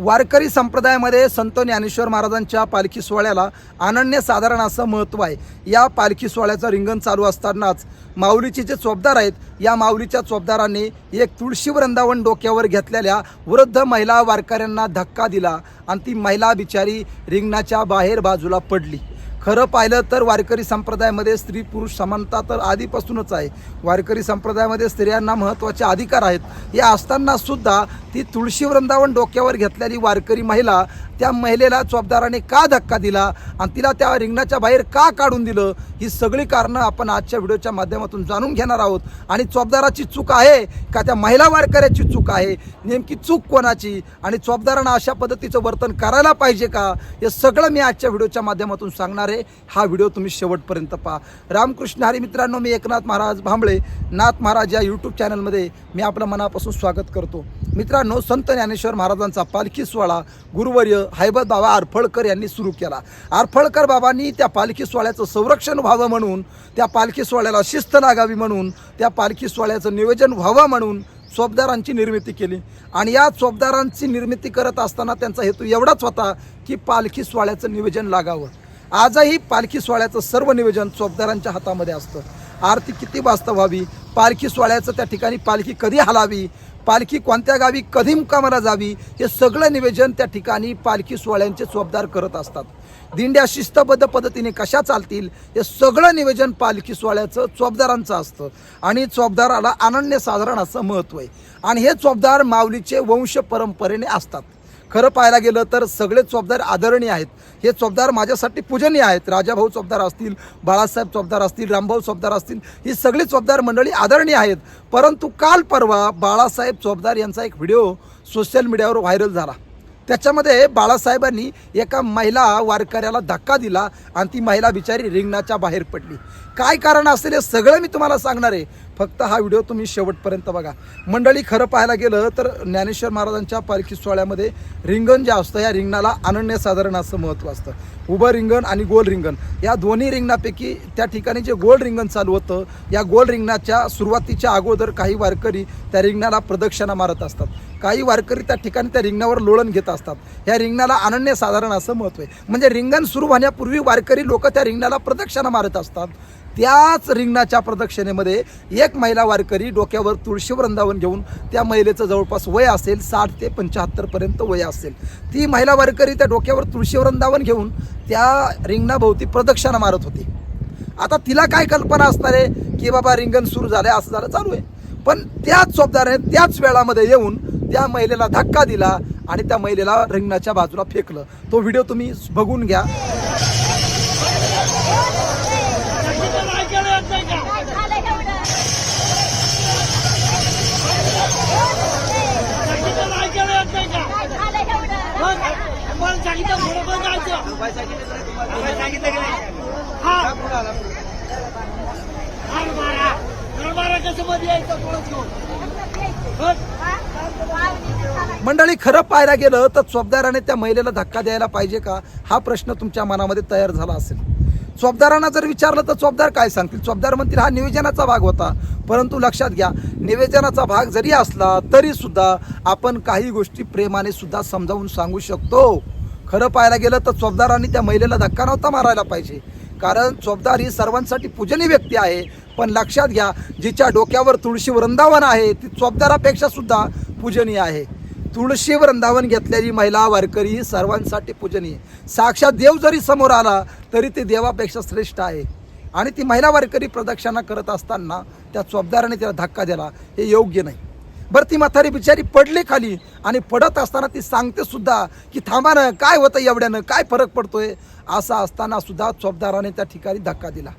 वारकरी संप्रदायामध्ये संत ज्ञानेश्वर महाराजांच्या पालखी सोहळ्याला अनन्यसाधारण असं महत्त्व आहे. या पालखी सोहळ्याचं रिंगण चालू असतानाच माऊलीचे जे चोपदार आहेत या माऊलीच्या चोपदारांनी एक तुळशी वृंदावन डोक्यावर घेतलेल्या वृद्ध महिला वारकऱ्यांना धक्का दिला आणि ती महिला बिचारी रिंगणाच्या बाहेर बाजूला पडली. खरं पाहिलं तर वारकरी संप्रदायामध्ये स्त्री पुरुष समानता तर आधीपासूनच आहे. वारकरी संप्रदायामध्ये स्त्रियांना महत्त्वाचे अधिकार आहेत. हे असताना सुद्धा ती तुळशी वृंदावन डोक्यावर घेतलेली वारकरी महिला त्या महिलेला चोपदाराने का धक्का दिला आणि तिला त्या रिंगणाच्या बाहेर का काढून दिलं ही सगळी कारणं आपण आजच्या व्हिडिओच्या माध्यमातून जाणून घेणार आहोत. आणि चोपदाराची चूक आहे का त्या महिला वारकऱ्याची चूक आहे? नेमकी चूक कोणाची? आणि चोपदारानं अशा पद्धतीचं वर्तन करायला पाहिजे का? हे सगळं मी आजच्या व्हिडिओच्या माध्यमातून सांगणार आहे. हा व्हिडिओ तुम्ही शेवटपर्यंत पहा. रामकृष्ण हरी मित्रांनो मी एकनाथ महाराज भांबळे नाथ महाराज या यूट्यूब चॅनलमध्ये मी आपलं मनापासून स्वागत करतो. मित्रांनो संत ज्ञानेश्वर महाराजांचा पालखी सोहळा गुरुवर्य हैबत बाबा आरफळकर यांनी सुरू केला. आरफळकर बाबांनी त्या पालखी सोहळ्याचं संरक्षण व्हावं म्हणून त्या पालखी सोहळ्याला शिस्त लागावी म्हणून त्या पालखी सोहळ्याचं नियोजन व्हावं म्हणून चोपदारांची निर्मिती केली. आणि या चोपदारांची निर्मिती करत असताना त्यांचा हेतू एवढाच होता की पालखी सोहळ्याचं नियोजन लागावं. आजही पालखी सोहळ्याचं सर्व नियोजन चोपदारांच्या हातामध्ये असतं. आरती किती वाजता व्हावी? पालखी सोहळ्याचं त्या ठिकाणी पालखी कधी हलावी? पालखी कोणत्या गावी कधी मुकामाला जावी? हे सगळं निवेदन त्या ठिकाणी पालखी सोहळ्यांचे चोपदार करत असतात. दिंड्या शिस्तबद्ध पद्धतीने कशा चालतील? हे सगळं निवेदन पालखी सोहळ्याचं चोपदारांचं असतं. आणि चोपदाराला अनन्य साधारण असं महत्त्व आहे. आणि हे चोपदार माऊलीचे वंश परंपरेने असतात. खरं पाहायला गेलं तर सगळे चोपदार आदरणीय आहेत. हे चोपदार माझ्यासाठी पूजनीय आहेत. राजाभाऊ चोपदार असतील बाळासाहेब चोपदार असतील रामभाऊ चोपदार असतील ही सगळी चोपदार मंडळी आदरणीय आहेत. परंतु काल परवा बाळासाहेब चोपदार यांचा एक व्हिडिओ सोशल मीडियावर व्हायरल झाला. त्याच्यामध्ये बाळासाहेबांनी एका महिला वारकऱ्याला धक्का दिला आणि ती महिला बिचारी रिंगणाच्या बाहेर पडली. काय कारण असेल हे सगळं मी तुम्हाला सांगणार आहे. फक्त हा व्हिडिओ तुम्ही शेवटपर्यंत बघा. मंडळी खरं पाहायला गेलं तर ज्ञानेश्वर महाराजांच्या पालखी सोहळ्यामध्ये रिंगण जे असतं या रिंगणाला अनन्यसाधारण असं महत्त्व असतं. उभं रिंगण आणि गोल रिंगण. या दोन्ही रिंगणापैकी त्या ठिकाणी जे गोल रिंगण चालू होतं या गोल रिंगणाच्या सुरुवातीच्या अगोदर काही वारकरी त्या रिंगणाला प्रदक्षिणा मारत असतात. काही वारकरी त्या ठिकाणी त्या रिंगणावर लोळण घेत असतात. या रिंगणाला अनन्यसाधारण असं महत्त्व आहे. म्हणजे रिंगण सुरू होण्यापूर्वी वारकरी लोक त्या रिंगणाला प्रदक्षिणा मारत असतात. त्याच रिंगणाच्या प्रदक्षिणेमध्ये एक महिला वारकरी डोक्यावर तुळशी वृंदावन घेऊन त्या महिलेचं जवळपास वय असेल साठ ते पंच्याहत्तरपर्यंत वय असेल. ती महिला वारकरी त्या डोक्यावर तुळशी वृंदावन घेऊन त्या रिंगणाभोवती प्रदक्षिणा मारत होती. आता तिला काय कल्पना असणार आहे की बाबा रिंगण सुरू झालं असं झालं चालू आहे. पण त्याच चोपदाराने त्याच वेळामध्ये येऊन त्या महिलेला धक्का दिला आणि त्या महिलेला रिंगणाच्या बाजूला फेकलं. तो व्हिडिओ तुम्ही बघून घ्या. मंडळी खरं पाहायला गेलं तर चोपदाराने त्या महिलेला धक्का द्यायला पाहिजे का? हा प्रश्न तुमच्या मनामध्ये तयार झाला असेल. चोपदारांना जर विचारलं तर चोपदार काय सांगतील? चोपदार म्हणतील हा निवेदनाचा भाग होता. परंतु लक्षात घ्या निवेदनाचा भाग जरी असला तरी सुद्धा आपण काही गोष्टी प्रेमाने सुद्धा समजावून सांगू शकतो. खरं पाहायला गेलं तर चोपदारांनी त्या महिलेला धक्का नव्हता मारायला पाहिजे. कारण चोपदार ही सर्वांसाठी पूजनीय व्यक्ती आहे. पण लक्षात घ्या जिच्या डोक्यावर तुळशी वृंदावन आहे ती चोपदारापेक्षा सुद्धा पूजनीय आहे. तुळशी वृंदावन घेतलेली महिला वारकरी ही सर्वांसाठी पूजनीय. साक्षात देव जरी समोर आला तरी ते देवापेक्षा श्रेष्ठ आहे. आणि ती महिला वारकरी प्रदक्षिणा करत असताना त्या चोपदाराने तिला धक्का दिला. हे योग्य नाही. बरं ती म्हातारी बिचारी पडली खाली आणि पडत असताना ती सांगते सुद्धा की थांबा ना काय होतं एवढ्यानं? काय फरक पडतोय? असा असताना सुद्धा चोपदाराने त्या ठिकाणी धक्का दिला.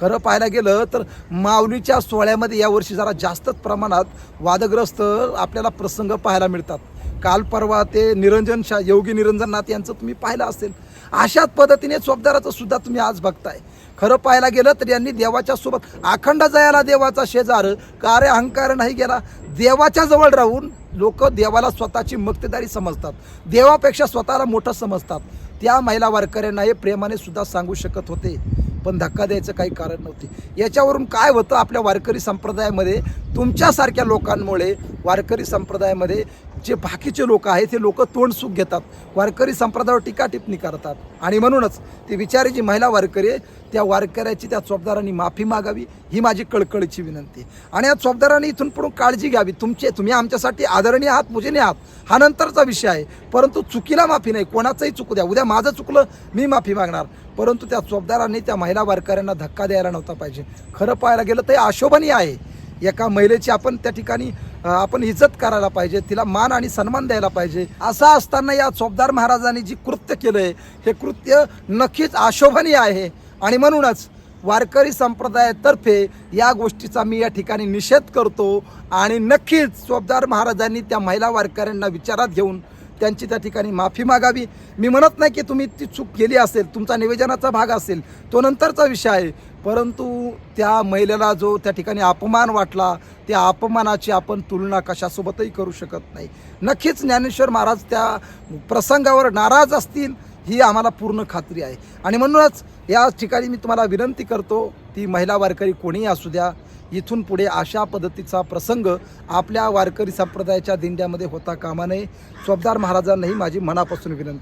खरं पाहायला गेलं तर माऊलीच्या सोहळ्यामध्ये यावर्षी जरा जास्तच प्रमाणात वादग्रस्त आपल्याला प्रसंग पाहायला मिळतात. काल परवा ते निरंजन शा योगी निरंजननाथ यांचं तुम्ही पाहिलं असेल अशाच पद्धतीने चोपदाराचं सुद्धा तुम्ही आज बघताय. खरं पाहायला गेलं तर यांनी देवाच्या सोबत अखंड जयाला देवाचा शेजार कार्य अहंकार नाही गेला. देवाच्या जवळ राहून लोक देवाला स्वतःची मक्तेदारी समजतात. देवापेक्षा स्वतःला मोठं समजतात. त्या महिला वारकऱ्यांना हे प्रेमाने सुद्धा सांगू शकत होते. पण धक्का द्यायचं काही कारण नव्हते. याच्यावरून काय होतं? आपल्या वारकरी संप्रदायामध्ये तुमच्यासारख्या लोकांमुळे वारकरी संप्रदायामध्ये जे बाकीचे लोक आहेत हे लोक तोंड सुख घेतात. वारकरी संप्रदायावर टीका टिप्पणी करतात. आणि म्हणूनच ती विचारी जी महिला वारकरी आहे त्या वारकऱ्याची त्या चोपदारांनी माफी मागावी ही माझी कळकळीची विनंती आणि या चोपदारांनी इथून पुढून काळजी घ्यावी. तुमचे तुम्ही आमच्यासाठी आदरणीय आहात पूजनीय आहात. हा नंतरचा विषय आहे. परंतु चुकीला माफी नाही कोणाचंही चुकू द्या. उद्या माझं चुकलं मी माफी मागणार. परंतु त्या चोपदारांनी त्या महिला वारकऱ्यांना धक्का द्यायला नव्हता पाहिजे. खरं पाहायला गेलं तर हे आशोभनीय आहे. एका महिलेची आपण त्या ठिकाणी आपण इज्जत करायला पाहिजे तिला मान आणि सन्मान द्यायला पाहिजे. असं असताना या चोपदार महाराजांनी जी कृत्य केलं आहे हे कृत्य नक्कीच आशोभनीय आहे. आणि म्हणूनच वारकरी संप्रदायातर्फे या गोष्टीचा मी या ठिकाणी निषेध करतो. आणि नक्कीच चोपदार महाराजांनी त्या महिला वारकऱ्यांना विचारात घेऊन त्यांची त्या ठिकाणी माफी मागावी. मी म्हणत नाही की तुम्ही ती चूक केली असेल तुमचा निवेदनाचा भाग असेल तो नंतरचा विषय आहे. परंतु त्या महिलेला जो त्या ठिकाणी अपमान वाटला त्या अपमानाची आपण तुलना कशासोबतही करू शकत नाही. नक्कीच ज्ञानेश्वर महाराज त्या प्रसंगावर नाराज असतील ही आम्हाला पूर्ण खात्री आहे. आणि म्हणूनच या ठिकाणी मी तुम्हाला विनंती करतो ती महिला वारकरी कोणीही असू द्या इथून पुढे अशा पद्धतीचा प्रसंग आपल्या वारकरी संप्रदायाच्या दिंड्यामध्ये होता कामा नये. स्वबदार महाराजांनाही माझी मनापासून विनंती.